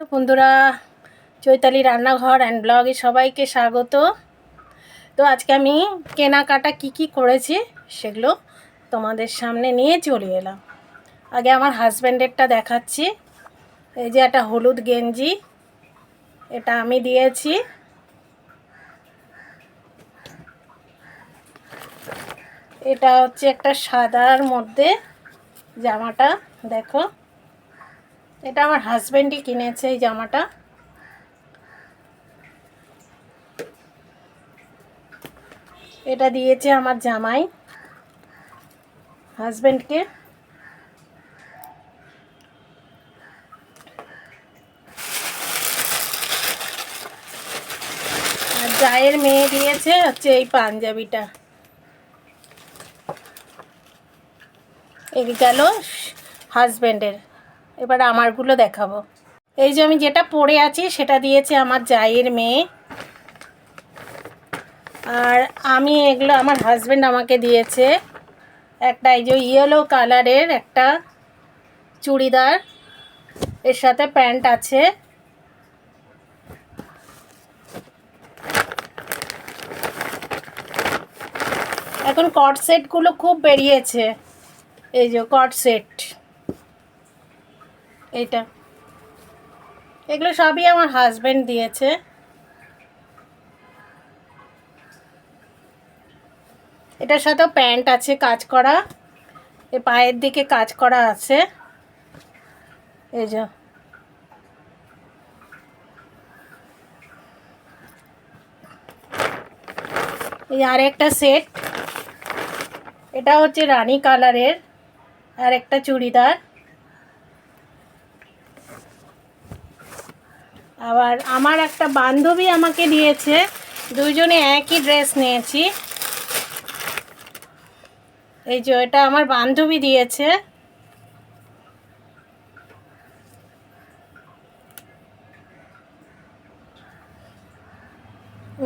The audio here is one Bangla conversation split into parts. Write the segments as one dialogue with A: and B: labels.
A: বন্ধুরা, চৈতালি রান্নাঘর অ্যান্ড ব্লগে সবাইকে স্বাগত। তো আজকে আমি কেনাকাটা কি কি করেছি সেগুলো তোমাদের সামনে নিয়ে চলে এলাম। আগে আমার হাজব্যান্ডেরটা দেখাচ্ছি। এই যে একটা হলুদ গেঞ্জি, এটা আমি দিয়েছি। এটা হচ্ছে একটা সাদার মধ্যে জামাটা, দেখো। এটা আমার হাজব্যান্ডই কিনেছে এই জামাটা। এটা দিয়েছে আমার জামাই। হাজব্যান্ডকে আর জায়ের মেয়ে দিয়েছে হচ্ছে এই পাঞ্জাবিটা। এই গেল হাজব্যান্ডের এবার আমারগুলো দেখাবো। এই যে আমি যেটা পরে আছি, সেটা দিয়েছে আমার জায়ের মেয়ে। আর আমি এগুলো, আমার হাজব্যান্ড আমাকে দিয়েছে। একটা এই যে ইয়েলো কালারের একটা চুড়িদার। এর সাথে প্যান্ট আছে। এখন কট সেটগুলো খুব বেরিয়েছে। এই যে কট সেট এইটা। এগুলো সবই আমার হাজব্যান্ড দিয়েছে। এটার সাথেও প্যান্ট আছে, কাজ করা। এ পায়ের দিকে কাজ করা আছে। এই যে। এই আর একটা সেট এটা হচ্ছে রানী কালারের আর একটা চুড়িদার। আবার আমার একটা বান্ধবী আমাকে দিয়েছে। দুইজনে একই ড্রেস নিয়েছি। এই যে এটা আমার বান্ধবী দিয়েছে।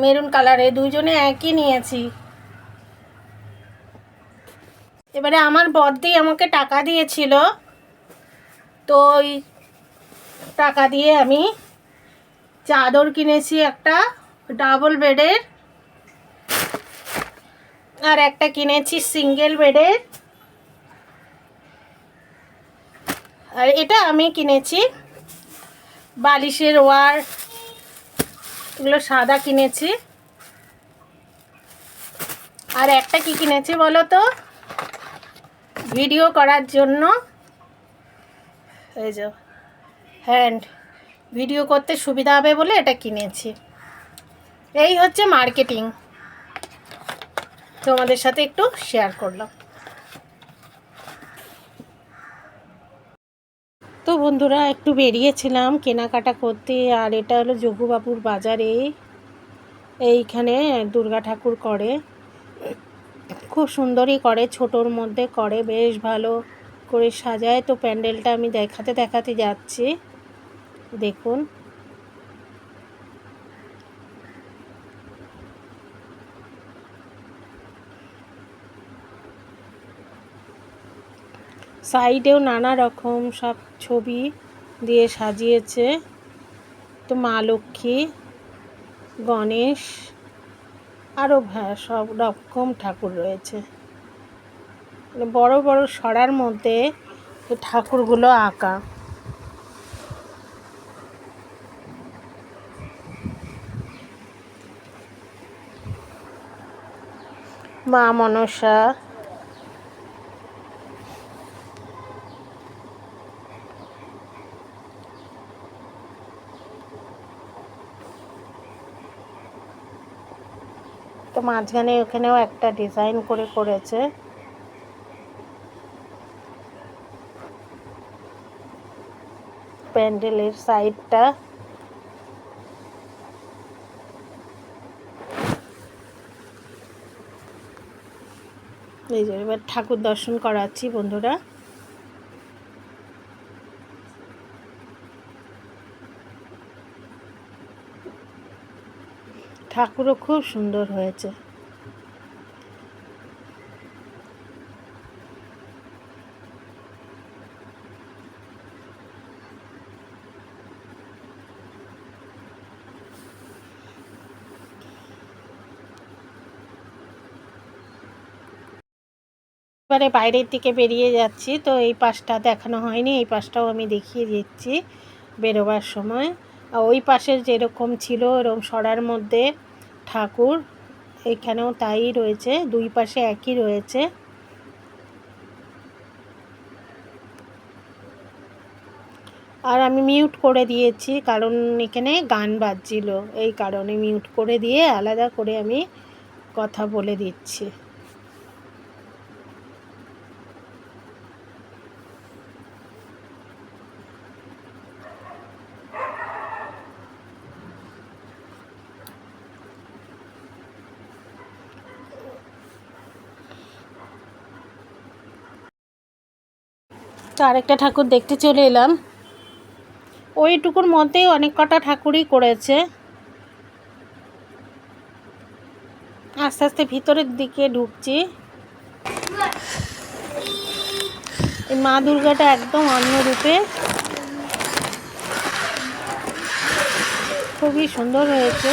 A: মেরুন কালারে দুজনে একই নিয়েছি। এবারে আমার বদ্দি আমাকে টাকা দিয়েছিল। তো ওই টাকা দিয়ে আমি চাদর কিনেছি একটা ডাবল বেডের আর একটা কিনেছি সিঙ্গেল বেডের আর এটা আমি কিনেছি, বালিশের ওয়ার, এগুলো সাদা কিনেছি। আর একটা কি কিনেছি বলো তো? ভিডিও করার জন্য। এই যে হ্যান্ড ভিডিও করতে সুবিধা হবে বলে এটা কিনেছি। এই হচ্ছে মার্কেটিং। তোমাদের সাথে একটু শেয়ার করলাম। তো বন্ধুরা, একটু বেরিয়েছিলাম কেনাকাটা করতে, আর এটা হলো যোগুবাবুর বাজারে। এইখানে দুর্গা ঠাকুর করে। খুব সুন্দরই করে, ছোটোর মধ্যে করে, বেশ ভালো করে সাজায়। তো প্যান্ডেলটা আমি দেখাতে দেখাতে যাচ্ছি। দেখুন। সাইডেও নানা রকম সব ছবি দিয়ে সাজিয়েছে। তো মা লক্ষ্মী, গণেশ আরও সব রকম ঠাকুর রয়েছে। বড় বড় সরার মধ্যে ঠাকুরগুলো আঁকা। মা মনসা। তো মাঝখানে ওখানেও একটা ডিজাইন করে করেছে। প্যান্ডেলের সাইডটা এই যে এবার ঠাকুর দর্শন করাচ্ছি বন্ধুরা। ঠাকুরও খুব সুন্দর হয়েছে। এবারে বাইরের দিকে বেরিয়ে যাচ্ছি। তো এই পাশটা দেখানো হয়নি, এই পাশটাও আমি দেখিয়ে দিচ্ছি বেরোবার সময়। ওই পাশের যেরকম ছিল এরকম সরার মধ্যে ঠাকুর, এখানেও তাই রয়েছে, দুই পাশে একই রয়েছে। আর আমি মিউট করে দিয়েছি কারণ এখানে গান বাজছিল, এই কারণে মিউট করে দিয়ে আলাদা করে আমি কথা বলে দিচ্ছি। তো আরেকটা ঠাকুর দেখতে চলে এলাম। ওইটুকুর মধ্যেই অনেক কটা ঠাকুরই করেছে। আস্তে আস্তে ভিতরের দিকে ঢুকছি। এই মা দুর্গাটা একদম অন্য রূপে খুবই সুন্দর হয়েছে।